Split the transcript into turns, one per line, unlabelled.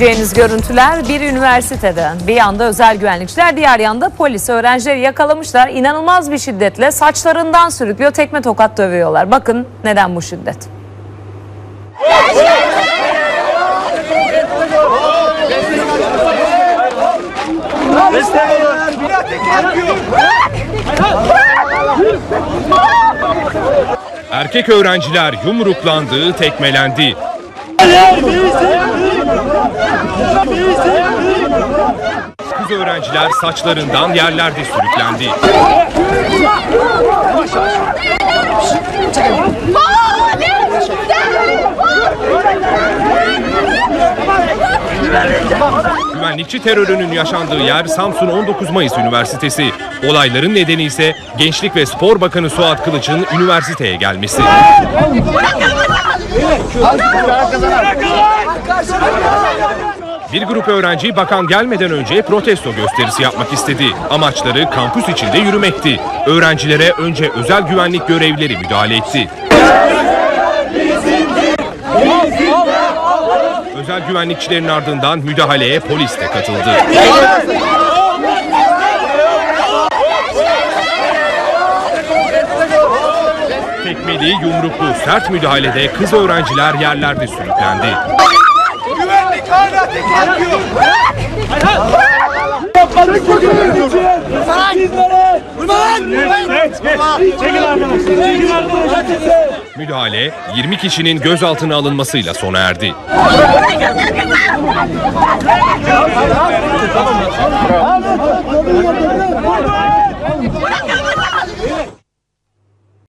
İzleyeceğiniz görüntüler bir üniversiteden. Bir yanda özel güvenlikçiler, diğer yanda polis. Öğrencileri yakalamışlar. İnanılmaz bir şiddetle saçlarından sürüklüyor, tekme tokat dövüyorlar. Bakın neden bu şiddet.
Erkek öğrenciler yumruklandı, tekmelendi. Kız öğrenciler saçlarından yerlerde sürüklendi. Güvenlikçi terörünün yaşandığı yer Samsun 19 Mayıs Üniversitesi. Olayların nedeni ise Gençlik ve Spor Bakanı Suat Kılıç'ın üniversiteye gelmesi. Bir grup öğrenci bakan gelmeden önce protesto gösterisi yapmak istedi. Amaçları kampüs içinde yürümekti. Öğrencilere önce özel güvenlik görevlileri müdahale etti. Özel güvenlikçilerin ardından müdahaleye polis de katıldı. Tekmeli, yumruklu, sert müdahalede kız öğrenciler yerlerde sürüklendi. Müdahale 20 kişinin gözaltına alınmasıyla sona erdi.